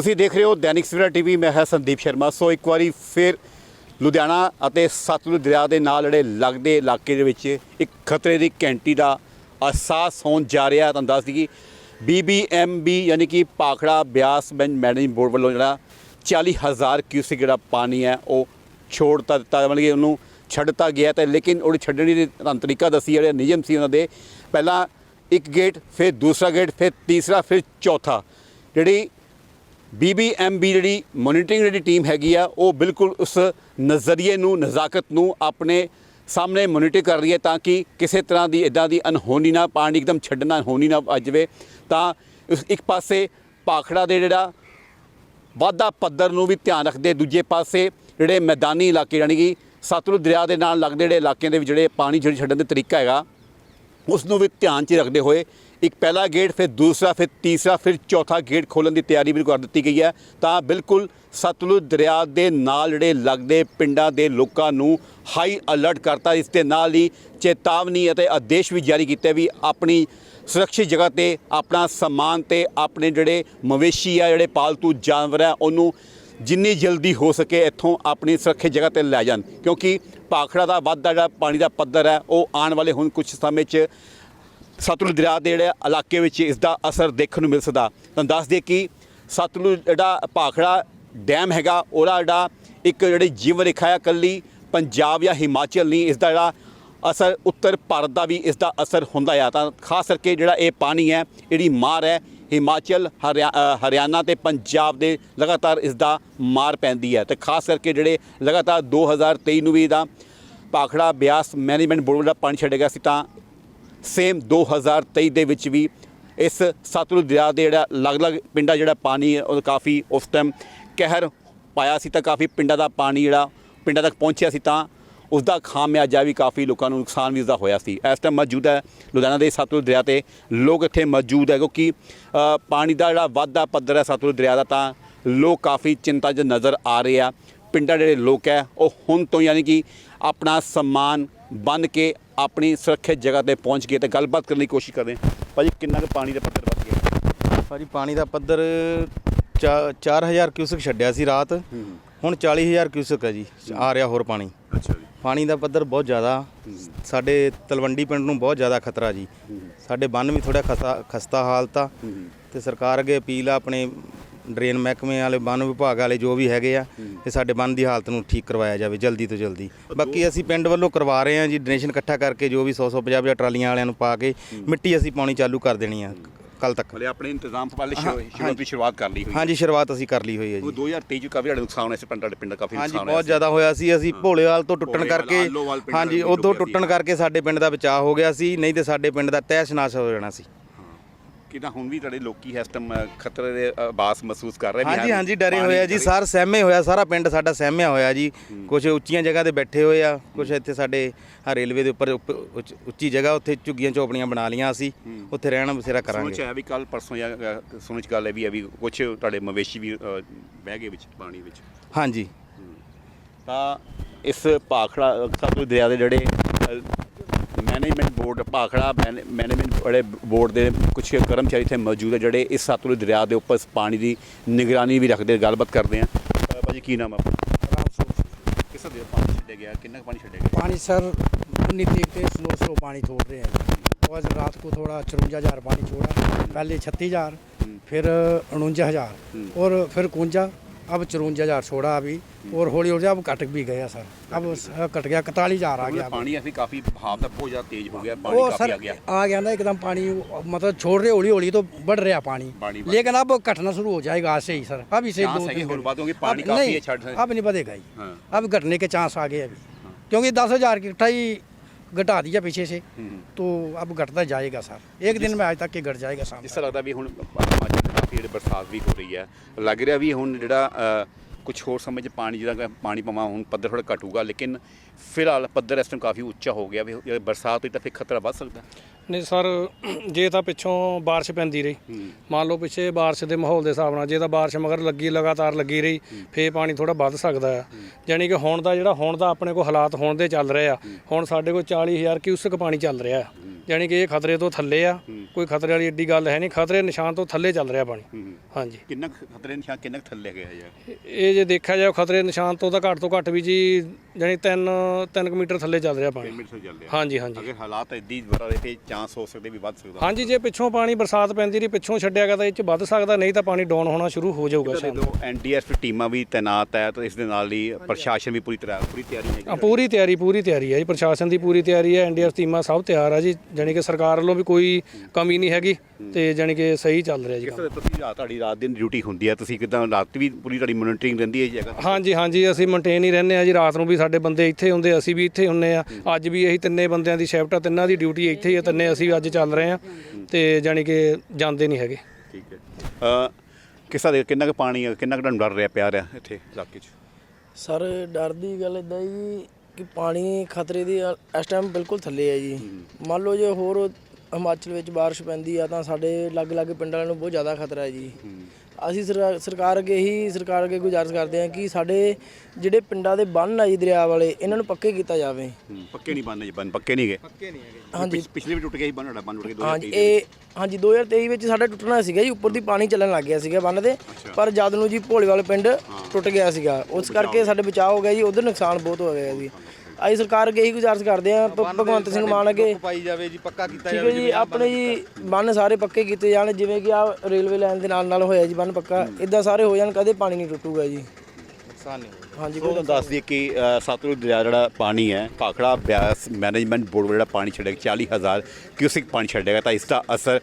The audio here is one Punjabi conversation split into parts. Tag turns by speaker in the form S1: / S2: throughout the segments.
S1: ਤੁਸੀਂ ਦੇਖ ਰਹੇ ਹੋ ਦੈਨਿਕ ਸਵੇਰਾ ਟੀਵੀ, ਮੈਂ ਹਾਂ ਸੰਦੀਪ ਸ਼ਰਮਾ। ਸੋ ਇੱਕ ਵਾਰੀ ਫਿਰ ਲੁਧਿਆਣਾ ਅਤੇ ਸਤਲੁਜ ਦਰਿਆ ਦੇ ਨਾਲ ਜਿਹੜੇ ਲੱਗਦੇ ਇਲਾਕੇ ਦੇ ਵਿੱਚ ਇੱਕ ਖਤਰੇ ਦੀ ਘੰਟੀ ਦਾ ਅਹਿਸਾਸ ਹੋਣ ਜਾ ਰਿਹਾ ਤੁਹਾਨੂੰ ਦੱਸ ਦਈਏ ਬੀਬੀਐਮਬੀ ਯਾਨੀ ਕਿ ਪਾਖੜਾ ਬਿਆਸ ਬੈਂਚ ਮੈਨੇਜਮੈਂਟ ਬੋਰਡ ਵੱਲੋਂ ਜਿਹੜਾ 40000 ਕਿਊਸਿਕ ਜਿਹੜਾ ਪਾਣੀ ਹੈ, ਉਹ ਛੋੜਤਾ ਦਿੱਤਾ ਮਤਲਬ ਕਿ ਉਹਨੂੰ ਛੱਡਤਾ ਗਿਆ ਤੇ ਲੇਕਿਨ ਉਹਦੀ ਛੱਡਣੀ ਦੀ ਤੁਹਾਨੂੰ ਤਰੀਕਾ ਦੱਸੀ ਜਿਹੜੇ ਨਿਯਮ ਸੀ ਉਹਨਾਂ ਦੇ, ਪਹਿਲਾਂ ਇੱਕ ਗੇਟ, ਫਿਰ ਦੂਸਰਾ ਗੇਟ, ਫਿਰ ਤੀਸਰਾ, ਫਿਰ ਚੌਥਾ। ਜਿਹੜੀ ਬੀਬੀਐਮਬੀ ਜਿਹੜੀ ਮੋਨੀਟਰਿੰਗ ਜਿਹੜੀ ਟੀਮ ਹੈਗੀ ਆ, ਉਹ ਬਿਲਕੁਲ ਉਸ ਨਜ਼ਰੀਏ ਨੂੰ, ਨਜ਼ਾਕਤ ਨੂੰ ਆਪਣੇ ਸਾਹਮਣੇ ਮੋਨੀਟਰ ਕਰ ਰਹੀ ਹੈ ਤਾਂ ਕਿ ਕਿਸੇ ਤਰ੍ਹਾਂ ਦੀ ਇਦਾਂ ਦੀ ਅਨਹੋਣੀ ਨਾ ਪਾਣੀ, ਇੱਕਦਮ ਛੱਡਣਾ ਹੋਣੀ ਨਾ ਆ ਜਾਵੇ ਤਾਂ ਇਸ- ਇੱਕ ਪਾਸੇ ਪਾਖੜਾ ਦੇ ਜਿਹੜਾ ਵਾਧਾ ਪੱਧਰ ਨੂੰ ਵੀ ਧਿਆਨ ਰੱਖਦੇ, ਦੂਜੇ ਪਾਸੇ ਜਿਹੜੇ ਮੈਦਾਨੀ ਇਲਾਕੇ ਯਾਨੀ ਕਿ ਸਤਲੁਜ ਦਰਿਆ ਦੇ ਨਾਲ ਲੱਗਦੇ ਜਿਹੜੇ ਇਲਾਕਿਆਂ ਦੇ ਵਿੱਚ ਜਿਹੜੇ ਪਾਣੀ ਜਿਹੜੀ ਛੱਡਣ ਦਾ ਤਰੀਕਾ ਹੈਗਾ, ਉਸ ਨੂੰ ਵੀ ਧਿਆਨ 'ਚ ਰੱਖਦੇ ਹੋਏ ਇੱਕ ਪਹਿਲਾ ਗੇਟ, ਫਿਰ ਦੂਸਰਾ, ਫਿਰ ਤੀਸਰਾ, ਫਿਰ ਚੌਥਾ ਗੇਟ ਖੋਲਣ ਦੀ ਤਿਆਰੀ ਵੀ ਕਰ ਦਿੱਤੀ ਗਈ ਹੈ। ਤਾਂ ਬਿਲਕੁਲ ਸਤਲੁਜ ਦਰਿਆ ਦੇ ਨਾਲ ਜਿਹੜੇ ਲੱਗਦੇ ਪਿੰਡਾਂ ਦੇ ਲੋਕਾਂ ਨੂੰ ਹਾਈ ਅਲਰਟ ਕਰਤਾ। ਇਸ ਦੇ ਨਾਲ ਹੀ ਚੇਤਾਵਨੀ ਅਤੇ ਆਦੇਸ਼ ਵੀ ਜਾਰੀ ਕੀਤੇ ਵੀ ਆਪਣੀ ਸੁਰੱਖਿਅਤ ਜਗ੍ਹਾ ਤੇ, ਆਪਣਾ ਸਮਾਨ ਤੇ, ਆਪਣੇ ਜਿਹੜੇ ਮਵੇਸ਼ੀ ਆ, ਜਿਹੜੇ ਪਾਲਤੂ ਜਾਨਵਰ ਆ, ਉਹਨੂੰ ਜਿੰਨੀ ਜਲਦੀ ਹੋ ਸਕੇ ਇੱਥੋਂ ਆਪਣੀ ਸੁਰੱਖਿਅਤ ਜਗ੍ਹਾ ਤੇ ਲੈ ਜਾਣ। ਕਿਉਂਕਿ ਭਾਖੜਾ ਦਾ ਵੱਧਦਾ ਜਿਹੜਾ ਪਾਣੀ ਦਾ ਪੱਧਰ ਹੈ, ਉਹ ਆਉਣ ਵਾਲੇ ਹੁਣ ਕੁਝ ਸਮੇਂ 'ਚ ਸਤਲੁਜ ਦਰਿਆ ਦੇ ਜਿਹੜੇ ਇਲਾਕੇ ਵਿੱਚ ਇਸ ਦਾ ਅਸਰ ਦੇਖਣ ਨੂੰ ਮਿਲ ਸਕਦਾ। ਤੁਹਾਨੂੰ ਦੱਸ ਦਈਏ ਕਿ ਸਤਲੁਜ ਜਿਹੜਾ ਭਾਖੜਾ ਡੈਮ ਹੈਗਾ, ਉਹਦਾ ਜਿਹੜਾ ਇੱਕ ਜਿਹੜੀ ਜੀਵਨ ਰੇਖਾ ਹੈ ਕੱਲੀ ਪੰਜਾਬ ਜਾਂ ਹਿਮਾਚਲ ਨਹੀਂ ਇਸ ਦਾ ਜਿਹੜਾ ਅਸਰ ਉੱਤਰ ਭਾਰਤ ਦਾ ਵੀ ਇਸ ਦਾ ਅਸਰ ਹੁੰਦਾ ਆ। ਤਾਂ ਖਾਸ ਕਰਕੇ ਜਿਹੜਾ ਇਹ ਪਾਣੀ ਹੈ, ਜਿਹੜੀ ਮਾਰ ਹੈ, ਹਿਮਾਚਲ, ਹਰਿਆ- ਹਰਿਆਣਾ ਤੇ ਪੰਜਾਬ ਦੇ ਲਗਾਤਾਰ ਇਸ ਦਾ ਮਾਰ ਪੈਂਦੀ ਹੈ। ਤੇ ਖਾਸ ਕਰਕੇ ਜਿਹੜੇ ਲਗਾਤਾਰ 2023 ਨੂੰ ਵੀ ਇਹਦਾ ਭਾਖੜਾ ਬਿਆਸ ਮੈਨੇਜਮੈਂਟ ਬੋਰਡ ਦਾ ਪਾਣੀ ਛੱਡਿਆ ਗਿਆ ਸੀ, ਤਾਂ ਸੇਮ 2023 ਦੇ ਵਿੱਚ ਵੀ ਇਸ ਸਤਲੁਜ ਦਰਿਆ ਦੇ ਜਿਹੜਾ ਅਲੱਗ-ਅਲੱਗ ਪਿੰਡਾਂ ਜਿਹੜਾ ਪਾਣੀ ਹੈ, ਉਹ ਕਾਫੀ ਉਸ ਟਾਈਮ ਕਹਿਰ ਪਾਇਆ ਸੀ ਤਾਂ ਕਾਫੀ ਪਿੰਡਾਂ ਦਾ ਪਾਣੀ ਜਿਹੜਾ ਪਿੰਡਾਂ ਤੱਕ ਪਹੁੰਚਿਆ ਸੀ ਤਾਂ ਉਸ ਦਾ ਖਾਮਿਆਜਾ ਵੀ ਕਾਫੀ ਲੋਕਾਂ ਨੂੰ ਨੁਕਸਾਨ ਵੀ ਉਸਦਾ ਹੋਇਆ ਸੀ। ਇਸ ਟਾਈਮ ਮੌਜੂਦ ਹੈ ਲੁਧਿਆਣਾ ਦੇ ਸਤਲੁਜ ਦਰਿਆ ਤੇ ਲੋਕ ਇੱਥੇ ਮੌਜੂਦ ਹੈ ਕਿਉਂਕਿ ਪਾਣੀ ਦਾ ਜਿਹੜਾ ਵਾਧਾ ਪੱਧਰ ਹੈ ਸਤਲੁਜ ਦਰਿਆ ਦਾ ਤਾਂ ਲੋਕ ਕਾਫੀ ਚਿੰਤਾ 'ਚ ਨਜ਼ਰ ਆ ਰਹੇ ਆ। ਪਿੰਡਾਂ ਦੇ ਜਿਹੜੇ ਲੋਕ ਹੈ ਉਹ ਹੁਣ ਤੋਂ ਯਾਨੀ ਕਿ ਆਪਣਾ ਸਮਾਨ ਬੰਨ ਕੇ ਆਪਣੀ ਸੁਰੱਖਿਅਤ ਜਗ੍ਹਾ ਤੇ ਪਹੁੰਚ ਗਏ ਤੇ ਗੱਲਬਾਤ ਕਰਨ ਦੀ ਕੋਸ਼ਿਸ਼ ਕਰਦੇ ਹਾਂ। ਭਾਜੀ ਕਿੰਨਾ ਕੁ ਪਾਣੀ ਦਾ ਪੱਧਰ ਵੱਧ ਗਿਆ?
S2: ਭਾਜੀ ਪਾਣੀ ਦਾ ਪੱਧਰ 4000 ਕਿਊਸਕ ਛੱਡਿਆ ਸੀ ਰਾਤ। ਹੁਣ 40000 ਕਿਊਸਕ ਹੈ ਜੀ ਆ ਰਿਹਾ ਹੋਰ ਪਾਣੀ।
S1: ਅੱਛਾ ਜੀ।
S2: ਪਾਣੀ ਦਾ ਪੱਧਰ ਬਹੁਤ ਜ਼ਿਆਦਾ। ਸਾਡੇ ਤਲਵੰਡੀ ਪਿੰਡ ਨੂੰ ਬਹੁਤ ਜ਼ਿਆਦਾ ਖਤਰਾ ਜੀ। ਸਾਡੇ ਬੰਨ ਵੀ ਥੋੜਾ ਖਸਤਾ ਖਸਤਾ ਹਾਲਤ ਆ। ਤੇ ਸਰਕਾਰ ਅੱਗੇ ਅਪੀਲ ਆ ਆਪਣੇ ਡਰੇਨ ਮਹਿਕਮੇ ਵਾਲੇ ਬੰਨ ਵਿਭਾਗ ਵਾਲੇ ਜੋ ਵੀ ਹੈਗੇ ਆ ਕਿ ਸਾਡੇ ਬੰਨ ਦੀ ਹਾਲਤ ਨੂੰ ਠੀਕ ਕਰਵਾਇਆ ਜਾਵੇ ਜਲਦੀ ਤੋਂ ਜਲਦੀ। ਬਾਕੀ ਅਸੀਂ ਪਿੰਡ ਵੱਲੋਂ ਕਰਵਾ ਰਹੇ ਹਾਂ ਜੀ ਡੋਨੇਸ਼ਨ ਇਕੱਠਾ ਕਰਕੇ ਜੋ ਵੀ 100 100 50 50 ਟਰਾਲੀਆਂ ਵਾਲਿਆਂ ਨੂੰ ਪਾ ਕੇ ਮਿੱਟੀ ਅਸੀਂ ਪਾਉਣੀ ਚਾਲੂ ਕਰ ਦੇਣੀ ਆ ਕੱਲ ਤੱਕ।
S1: ਹਲੇ ਆਪਣੇ ਇੰਤਜ਼ਾਮ ਵਾਲੇ ਸ਼ੁਰੂ ਦੀ ਸ਼ੁਰੂਆਤ ਕਰ ਲਈ ਹੋਈ
S2: ਹਾਂਜੀ ਸ਼ੁਰੂਆਤ ਅਸੀਂ ਕਰ ਲਈ ਹੋਈ ਹੈ ਜੀ।
S1: 2023 ਚ ਕਾਫੀ ਜ਼ਿਆਦਾ ਨੁਕਸਾਨ ਹੋਇਆ ਸੀ ਪਿੰਡਾਂ ਦੇ ਪਿੰਡ ਕਾਫੀ
S2: ਹਾਂਜੀ
S1: ਨੁਕਸਾਨ
S2: ਬਹੁਤ ਜ਼ਿਆਦਾ ਹੋਇਆ ਸੀ ਅਸੀਂ ਭੋਲੇਵਾਲ ਤੋਂ ਟੁੱਟਣ ਕਰਕੇ ਹਾਂਜੀ ਉਦੋਂ ਟੁੱਟਣ। ਕਰਕੇ ਸਾਡੇ ਪਿੰਡ ਦਾ ਬਚਾਅ ਹੋ ਗਿਆ ਸੀ ਨਹੀਂ ਤੇ ਸਾਡੇ ਪਿੰਡ ਦਾ ਤਹਿਸ ਨਾਸ਼ ਹੋ ਜਾਣਾ ਸੀ।
S1: ਕਿਦਾਂ ਹੁਣ ਵੀ ਤੁਹਾਡੇ ਲੋਕੀ ਇਸ ਟਾਈਮ ਖਤਰੇ ਦੇ ਆਵਾਸ ਮਹਿਸੂਸ ਕਰ ਰਹੇ
S2: ਹਾਂਜੀ ਹਾਂਜੀ ਡਰੇ
S1: ਪਾਣੀ
S2: ਹੋਏ ਆ ਜੀ। ਸਾਰ ਸਹਿਮੇ ਹੋਇਆ ਸਾਰਾ ਪਿੰਡ ਸਾਡਾ ਸਹਿਮਿਆ ਹੋਇਆ ਜੀ। ਕੁਝ ਉੱਚੀਆਂ ਜਗ੍ਹਾ ਤੇ ਬੈਠੇ ਹੋਏ ਆ ਕੁਝ ਇੱਥੇ ਸਾਡੇ ਆ ਰੇਲਵੇ ਦੇ ਉੱਪਰ ਉੱਪ- ਉੱਚ- ਜਗ੍ਹਾ ਉੱਥੇ ਝੁੱਗੀਆਂ ਝੋਪੜੀਆਂ ਬਣਾ ਲੀਆਂ ਅਸੀਂ ਉੱਥੇ ਰਹਿਣਾ ਬਸੇਰਾ ਕਰਾਂਗੇ।
S1: ਆਇਆ ਵੀ ਕੱਲ ਪਰਸੋਂ ਜਾਂ ਅ, ਸੁਣ ਚ ਗੱਲ ਹੈ ਵੀ ਆ ਵੀ ਕੁਝ ਤੁਹਾਡੇ ਮਵੇਸ਼ੀ ਵੀ ਬਹਿ ਗਏ ਵਿੱਚ ਪਾਣੀ ਵਿੱਚ।
S2: ਹਾਂਜੀ।
S1: ਤਾਂ ਇਸ ਭਾਖੜਾ ਸਤਲੁਜ ਦਰਿਆ ਦੇ ਜਿਹੜੇ ਮੈਨੇਜਮੈਂਟ ਬੋਰਡ ਭਾਖੜਾ ਮੈਨੇਜਮੈਂਟ ਬੜੇ ਬੋਰਡ ਦੇ ਕੁਝ ਕਰਮਚਾਰੀ ਇੱਥੇ ਮੌਜੂਦ ਹੈ ਜਿਹੜੇ ਇਸ ਸਤਲੁਜ ਦਰਿਆ ਦੇ ਉੱਪਰ ਇਸ ਪਾਣੀ ਦੀ ਨਿਗਰਾਨੀ ਵੀ ਰੱਖਦੇ ਗੱਲਬਾਤ ਕਰਦੇ ਆ ਅ, ਭਾਜੀ ਕੀ ਨਾਮ ਆ ਆਪਣਾ ਕਿਸ ਦੇ ਪਾਣੀ ਛੱਡਿਆ ਗਿਆ ਕਿੰਨਾ ਕੁ ਪਾਣੀ ਛੱਡਿਆ ਗਿਆ
S3: पानी सर नहीं देखते स्लो स्लो पानी छोड़ रहे हैं और रात को थोड़ा चुरंजा हज़ार पानी छोड़ा पहले छत्तीस हज़ार फिर उनजा हज़ार और फिर कुंजा अब चौवन हजार छोड़ा अभी और हौली हौली अब कट भी गया सर अब कट गया इकतालीस हजार आ गया
S1: पानी अभी काफी भाव था बहुत ज्यादा तेज हो गया पानी
S3: वो सर
S1: आ गया
S3: आ गया ना एकदम पानी मतलब छोड़ रहे हौली हौली तो बढ़ रहा पानी लेकिन अब घटना शुरू हो जाएगा आज से ही सर अब इसे दो नहीं अब नहीं बढ़ेगा ही अब घटने के चांस आ गए अभी क्योंकि दस हजार इकट्ठा ही घटा दिया पीछे से तो अब घटता जाएगा सर एक दिन में आज तक के घट जाएगा
S1: साहब इस तरह लगता भी हूँ ਕਾਫੀ ਜਿਹੜੇ ਬਰਸਾਤ ਵੀ ਹੋ ਰਹੀ ਹੈ। ਲੱਗ ਰਿਹਾ ਵੀ ਹੁਣ ਜਿਹੜਾ ਕੁਝ ਹੋਰ ਸਮੇਂ 'ਚ ਪਾਣੀ ਜਿਹੜਾ ਪਾਣੀ ਪਵਾ, ਹੁਣ ਪੱਧਰ ਥੋੜਾ ਘਟੂਗਾ, ਲੇਕਿਨ ਫਿਲਹਾਲ ਪੱਧਰ ਇਸ ਟਾਈਮ ਕਾਫੀ ਉੱਚਾ ਹੋ ਗਿਆ ਵੀ ਬਰਸਾਤ ਹੋਈ ਤਾਂ ਫਿਰ ਖਤਰਾ ਵੱਧ ਸਕਦਾ।
S4: ਨਹੀਂ ਸਰ ਜੇ ਤਾਂ ਪਿੱਛੋਂ ਬਾਰਿਸ਼ ਪੈਂਦੀ ਰਹੀ। ਮੰਨ ਲਓ ਪਿੱਛੇ ਬਾਰਿਸ਼ ਦੇ ਮਾਹੌਲ ਦੇ ਹਿਸਾਬ ਨਾਲ ਜੇ ਤਾਂ ਬਾਰਿਸ਼ ਮਗਰ ਲੱਗੀ ਲਗਾਤਾਰ ਲੱਗੀ ਰਹੀ ਫੇਰ ਪਾਣੀ ਥੋੜਾ ਵੱਧ ਸਕਦਾ ਆ। ਯਾਨੀ ਕਿ ਹੁਣ ਦਾ ਜਿਹੜਾ ਹੁਣ ਦਾ ਆਪਣੇ ਕੋਲ ਹਾਲਾਤ ਹੁਣ ਦੇ ਚੱਲ ਰਹੇ ਆ। ਹੁਣ ਸਾਡੇ ਕੋਲ 40000 ਕਿਊਸਕ ਪਾਣੀ ਚੱਲ ਰਿਹਾ ਯਾਨੀ ਕਿ ਇਹ ਖਤਰੇ ਤੋਂ ਥੱਲੇ ਆ। ਕੋਈ ਖਤਰੇ ਵਾਲੀ ਏਡੀ ਗੱਲ ਹੈ ਨਹੀਂ। ਖਤਰੇ ਨਿਸ਼ਾਨ ਤੋਂ ਥੱਲੇ ਚੱਲ ਰਿਹਾ ਪਾਣੀ। ਹਾਂਜੀ।
S1: ਕਿੰਨਾ ਖਤਰੇ ਨਿਸ਼ਾਨ ਕਿੰਨਾ ਥੱਲੇ ਗਿਆ ਯਾਰ
S4: ਇਹ ਜੇ ਦੇਖਿਆ ਜਾਏ ਖਤਰੇ ਨਿਸ਼ਾਨ ਤੋਂ ਤਾਂ ਘੱਟ ਤੋਂ ਘੱਟ ਵੀ ਜੀ ਯਾਨੀ 3 3 ਮੀਟਰ ਥੱਲੇ ਚੱਲ ਰਿਹਾ ਪਾਣੀ।
S1: ਮਿੰਟ ਤੋਂ ਚੱਲ ਰਿਹਾ।
S4: ਹਾਂਜੀ ਹਾਂਜੀ।
S1: ਅਗਰ ਹਾਲਾਤ ਇੱਦੀ ਬਰਾ ਰਹੇ ਤੇ ਚਾਂਸ ਹੋ ਸਕਦੇ ਵੀ ਵੱਧ ਸਕਦਾ।
S4: ਹਾਂਜੀ ਜੇ ਪਿੱਛੋਂ ਪਾਣੀ ਬਰਸਾਤ ਪੈਂਦੀ ਰਹੀ ਪਿੱਛੋਂ ਛੱਡਿਆ ਗਿਆ ਤਾਂ ਇਹ ਚ ਵੱਧ ਸਕਦਾ ਨਹੀਂ ਤਾਂ ਪਾਣੀ ਡਾਊਨ ਹੋਣਾ ਸ਼ੁਰੂ ਹੋ ਜਾਊਗਾ ਸ਼ਾਮ ਨੂੰ।
S1: ਜਦੋਂ ਐਨਡੀਆਰਐਫ ਟੀਮਾਂ ਵੀ ਤਾਇਨਾਤ ਹੈ ਤਾਂ ਇਸ ਦੇ ਨਾਲ ਹੀ ਪ੍ਰਸ਼ਾਸਨ ਵੀ ਪੂਰੀ ਤਰ੍ਹਾਂ ਪੂਰੀ ਤਿਆਰੀ
S4: ਆ
S1: ਹੈਗੀ
S4: ਪੂਰੀ ਤਿਆਰੀ ਪੂਰੀ ਤਿਆਰੀ ਹੈ ਜੀ ਪ੍ਰਸ਼ਾਸਨ ਦੀ ਪੂਰੀ ਤਿਆਰੀ ਹੈ ਐਨਡੀਆਰ ਟੀਮਾਂ ਸਭ ਤਿਆਰ ਆ ਜੀ ਜਾਣੀ ਕਿ ਸਰਕਾਰ ਵੱਲੋਂ ਵੀ ਕੋਈ ਕਮੀ ਨਹੀਂ ਹੈਗੀ ਤੇ ਜਾਣੀ ਕਿ ਸਹੀ ਚੱਲ ਰਿਹਾ ਜੀ
S1: ਕਿਸ
S4: ਕੰਮ।
S1: ਤਰ੍ਹਾਂ ਤੁਸੀਂ ਰਾਤ ਤੁਹਾਡੀ ਰਾਤ ਦਿਨ ਡਿਊਟੀ ਹੁੰਦੀ ਹੈ ਤੁਸੀਂ ਕਿਦਾਂ ਰਾਤ ਵੀ ਪੂਰੀ ਤੁਹਾਡੀ ਮੋਨੀਟਰਿੰਗ ਰਹਿੰਦੀ ਹੈ ਜਗ੍ਹਾ ਤੇ?
S4: ਹਾਂਜੀ ਹਾਂਜੀ ਅਸੀਂ ਮੇਨਟੇਨ ਹੀ ਰਹਿੰਦੇ ਆ ਜੀ ਰਾਤ ਨੂੰ ਵੀ ਸਾਡੇ ਬੰਦੇ ਇੱਥੇ ਹੁੰਦੇ ਅਸੀਂ ਵੀ ਇੱਥੇ ਹੁੰਨੇ ਆ। ਅੱਜ ਵੀ ਇਹੀ ਤਿੰਨੇ ਬੰਦਿਆਂ ਦੀ ਸ਼ਿਫਟ ਆ ਤਿੰਨਾਂ ਦੀ ਡਿਊਟੀ ਇੱਥੇ ਹੀ ਆ ਤਿੰਨੇ ਅਸੀਂ ਅੱਜ ਚੱਲ ਰਹੇ ਆ ਤੇ ਜਾਣੀ ਕਿ ਜਾਂਦੇ ਨਹੀਂ ਹੈਗੇ।
S1: ਠੀਕ ਹੈ। ਅ ਕਿਸ ਦੇ ਕਿੰਨਾ ਕੁ ਪਾਣੀ ਹੈ ਕਿੰਨਾ ਕੁ ਤੁਹਾਨੂੰ ਡਰ ਰਿਹਾ ਪਿਆ ਰਿਹਾ ਇੱਥੇ ਇਲਾਕੇ 'ਚ?
S5: ਸਰ ਡਰ ਦੀ ਗੱਲ ਇਦਾਂ ਜੀ ਕਿ ਪਾਣੀ ਖਤਰੇ ਦੀ ਇਸ ਟਾਈਮ ਬਿਲਕੁਲ ਥੱਲੇ ਹੈ ਜੀ। ਮੰਨ ਲਓ ਜੇ ਹੋਰ ਹਿਮਾਚਲ ਵਿੱਚ ਬਾਰਿਸ਼ ਪੈਂਦੀ ਆ ਤਾਂ ਸਾਡੇ ਲਾਗੇ-ਲਾਗੇ ਪਿੰਡਾਂ ਵਾਲਿਆਂ ਨੂੰ ਬਹੁਤ ਜ਼ਿਆਦਾ ਖਤਰਾ ਹੈ ਜੀ। ਅਸੀਂ ਸਰਕਾ- ਸਰਕਾਰ ਅੱਗੇ ਹੀ ਸਰਕਾਰ ਅੱਗੇ ਗੁਜ਼ਾਰਿਸ਼ ਕਰਦੇ ਹਾਂ ਕਿ ਸਾਡੇ ਜਿਹੜੇ ਪਿੰਡਾਂ ਦੇ ਬੰਨ੍ਹ ਆ ਜੀ ਦਰਿਆ ਵਾਲੇ ਇਹਨਾਂ ਨੂੰ ਪੱਕੇ ਕੀਤਾ ਜਾਵੇ।
S1: ਹੂੰ, ਪੱਕੇ ਨਹੀਂ ਬੰਨੇ ਜੀ ਬੰਨ ਪੱਕੇ ਨਹੀਂ ਗਏ
S5: ਹਾਂਜੀ।
S1: ਪਿਛ- ਪਿਛਲੇ ਵੀ ਟੁੱਟ ਗਿਆ ਸੀ ਬੰਨ ਸਾਡਾ ਬੰਨ ਟੁੱਟ ਗਿਆ
S5: ਹਾਂਜੀ
S1: 2023
S5: ਇਹ ਹਾਂਜੀ 2023 ਵਿੱਚ ਸਾਡਾ ਟੁੱਟਣਾ ਸੀਗਾ ਜੀ ਉੱਪਰ ਦੀ ਪਾਣੀ ਚੱਲਣ ਲੱਗ ਗਿਆ ਸੀਗਾ ਬੰਨ ਦੇ। ਪਰ ਜਦ ਨੂੰ ਜੀ ਭੋਲੇ ਵਾਲੇ ਪਿੰਡ ਟੁੱਟ ਗਿਆ ਸੀਗਾ ਉਸ ਕਰਕੇ ਸਾਡੇ ਬਚਾਅ ਹੋ ਗਿਆ ਜੀ ਉਧਰ ਨੁਕਸਾਨ ਬਹੁਤ ਹੋ ਗਿਆ ਜੀ। ਅਸੀਂ ਸਰਕਾਰ ਅੱਗੇ ਹੀ ਗੁਜ਼ਾਰਿਸ਼ ਕਰਦੇ ਹਾਂ ਭ- ਭਗਵੰਤ ਸਿੰਘ ਮਾਨ ਅੱਗੇ।
S2: ਪਾਈ ਜਾਵੇ ਜੀ ਪੱਕਾ ਕੀਤਾ
S5: ਠੀਕ ਹੈ ਜੀ ਆਪਣੇ ਜੀ ਬੰਨ ਸਾਰੇ ਪੱਕੇ ਕੀਤੇ ਜਾਣ ਜਿਵੇਂ ਕਿ ਆ ਰੇਲਵੇ ਲਾਈਨ ਦੇ ਨਾਲ ਨਾਲ ਹੋਇਆ ਜੀ ਬੰਨ ਪੱਕਾ ਇਦਾਂ ਸਾਰੇ ਹੋ ਜਾਣ ਕਦੇ ਪਾਣੀ ਨਹੀਂ ਟੁੱਟੂਗਾ ਜੀ।
S2: ਨੁਕਸਾਨ ਨਹੀਂ ਹੋਊਗਾ।
S5: ਹਾਂਜੀ
S1: ਉਹ ਤੁਹਾਨੂੰ ਦੱਸ ਦਈਏ ਕਿ ਅ, ਸਤਲੁਜ ਦਰਿਆ ਜਿਹੜਾ ਪਾਣੀ ਹੈ ਭਾਖੜਾ ਬਿਆਸ ਮੈਨੇਜਮੈਂਟ ਬੋਰਡ ਵੱਲੋਂ ਜਿਹੜਾ ਪਾਣੀ ਛੱਡੇਗਾ 40000 ਕਿਊਸਿਕ ਪਾਣੀ ਛੱਡੇਗਾ ਤਾਂ ਇਸ ਦਾ ਅਸਰ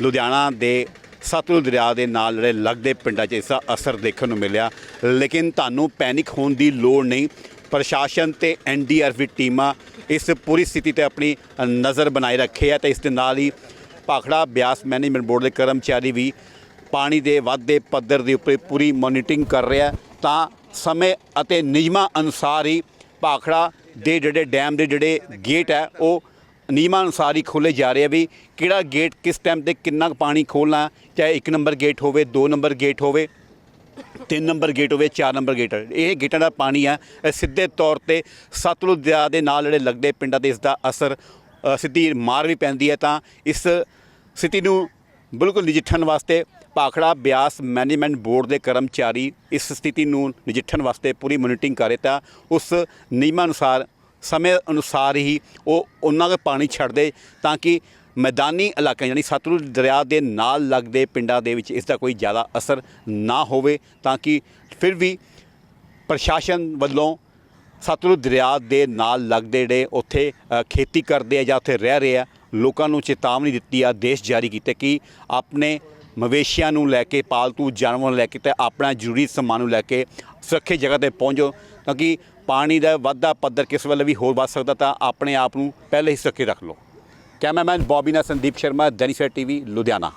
S1: ਲੁਧਿਆਣਾ ਦੇ ਸਤਲੁਜ ਦਰਿਆ ਦੇ ਨਾਲ ਜਿਹੜੇ ਲੱਗਦੇ ਪਿੰਡਾਂ 'ਚ ਇਸ ਦਾ ਅਸਰ ਦੇਖਣ ਨੂੰ ਮਿਲਿਆ। ਲੇਕਿਨ ਤੁਹਾਨੂੰ ਪੈਨਿਕ ਹੋਣ ਦੀ ਲੋੜ ਨਹੀਂ। ਪ੍ਰਸ਼ਾਸਨ ਤੇ ਐਨਡੀਆਰਐਫ ਦੀ ਟੀਮਾਂ ਇਸ ਪੂਰੀ ਸਥਿਤੀ ਤੇ ਆਪਣੀ ਨਜ਼ਰ ਬਣਾਏ ਰੱਖੇ ਆ ਤੇ ਇਸ ਦੇ ਨਾਲ ਹੀ ਭਾਖੜਾ ਬਿਆਸ ਮੈਨੇਜਮੈਂਟ ਬੋਰਡ ਦੇ ਕਰਮਚਾਰੀ ਵੀ ਪਾਣੀ ਦੇ ਵਾਧੇ ਪੱਧਰ ਦੇ ਉੱਪਰ ਪੂਰੀ ਮੋਨੀਟਰਿੰਗ ਕਰ ਰਿਹਾ ਤਾਂ ਸਮੇਂ ਅਤੇ ਨਿਯਮਾਂ ਅਨੁਸਾਰ ਹੀ ਭਾਖੜਾ ਦੇ ਜਿਹੜੇ ਡੈਮ ਦੇ ਜਿਹੜੇ ਗੇਟ ਹੈ, ਉਹ ਨਿਯਮਾਂ ਅਨੁਸਾਰ ਹੀ ਖੋਲੇ ਜਾ ਰਹੇ ਆ ਵੀ ਕਿਹੜਾ ਗੇਟ ਕਿਸ ਟਾਈਮ ਤੇ ਕਿੰਨਾ ਕੁ ਪਾਣੀ ਖੋਲਣਾ ਚਾਹੇ 1 ਨੰਬਰ ਗੇਟ ਹੋਵੇ 2 ਨੰਬਰ ਗੇਟ ਹੋਵੇ। 3 ਨੰਬਰ ਗੇਟ ਹੋਵੇ 4 ਨੰਬਰ ਗੇਟ ਇਹ ਗੇਟਾਂ ਦਾ ਪਾਣੀ ਹੈ ਇਹ ਸਿੱਧੇ ਤੌਰ ਤੇ ਸਤਲੁਜ ਦਰਿਆ ਦੇ ਨਾਲ ਜਿਹੜੇ ਲੱਗਦੇ ਪਿੰਡਾਂ ਤੇ ਇਸ ਦਾ ਅਸਰ ਅ, ਸਿੱਧੀ ਮਾਰ ਵੀ ਪੈਂਦੀ ਹੈ ਤਾਂ ਇਸ ਸਥਿਤੀ ਨੂੰ ਬਿਲਕੁਲ ਨਜਿੱਠਣ ਵਾਸਤੇ ਭਾਖੜਾ ਬਿਆਸ ਮੈਨੇਜਮੈਂਟ ਬੋਰਡ ਦੇ ਕਰਮਚਾਰੀ ਇਸ ਸਥਿਤੀ ਨੂੰ ਨਜਿੱਠਣ ਵਾਸਤੇ ਪੂਰੀ ਮੋਨੀਟਰਿੰਗ ਕਰੇ ਤਾਂ ਉਸ ਨਿਯਮਾਂ ਅਨੁਸਾਰ ਸਮੇਂ ਅਨੁਸਾਰ ਹੀ ਉਹ ਉਹਨਾਂ ਦਾ ਪਾਣੀ ਛੱਡਦੇ ਤਾਂ ਕਿ ਮੈਦਾਨੀ ਇਲਾਕਿਆਂ ਯਾਨੀ ਸਤਲੁਜ ਦਰਿਆ ਦੇ ਨਾਲ ਲੱਗਦੇ ਪਿੰਡਾਂ ਦੇ ਵਿੱਚ ਇਸ ਦਾ ਕੋਈ ਜ਼ਿਆਦਾ ਅਸਰ ਨਾ ਹੋਵੇ ਤਾਂ ਕਿ ਫਿਰ ਵੀ ਪ੍ਰਸ਼ਾਸਨ ਵੱਲੋਂ ਸਤਲੁਜ ਦਰਿਆ ਦੇ ਨਾਲ ਲੱਗਦੇ ਜਿਹੜੇ ਉੱਥੇ ਖੇਤੀ ਕਰਦੇ ਆ ਜਾਂ ਉੱਥੇ ਰਹਿ ਰਹੇ ਆ, ਲੋਕਾਂ ਨੂੰ ਚੇਤਾਵਨੀ ਦਿੱਤੀ ਆ, ਆਦੇਸ਼ ਜਾਰੀ ਕੀਤੇ ਕਿ ਆਪਣੇ ਮਵੇਸ਼ੀਆਂ ਨੂੰ ਲੈ ਕੇ, ਪਾਲਤੂ ਜਾਨਵਰਾਂ ਨੂੰ ਲੈ ਕੇ ਤੇ ਆਪਣਾ ਜ਼ਰੂਰੀ ਸਮਾਨ ਨੂੰ ਲੈ ਕੇ ਸੁਰੱਖਿਅਤ ਜਗ੍ਹਾ ਤੇ ਪਹੁੰਚੋ ਕਿਉਂਕਿ ਪਾਣੀ ਦਾ ਵਾਧਾ ਪੱਧਰ ਕਿਸ ਵੇਲੇ ਵੀ ਹੋਰ ਵੱਧ ਸਕਦਾ ਤਾਂ ਆਪਣੇ ਆਪ ਨੂੰ ਪਹਿਲੇ ਹੀ ਸੁਰੱਖਿਅਤ ਰੱਖ ਲਓ। ਕੈਮਰਾਮੈਨ ਬੌਬੀ ਨਾਲ ਸੰਦੀਪ ਸ਼ਰਮਾ ਦੈਨਿਕ ਸਵੇਰਾ ਟੀਵੀ ਲੁਧਿਆਣਾ।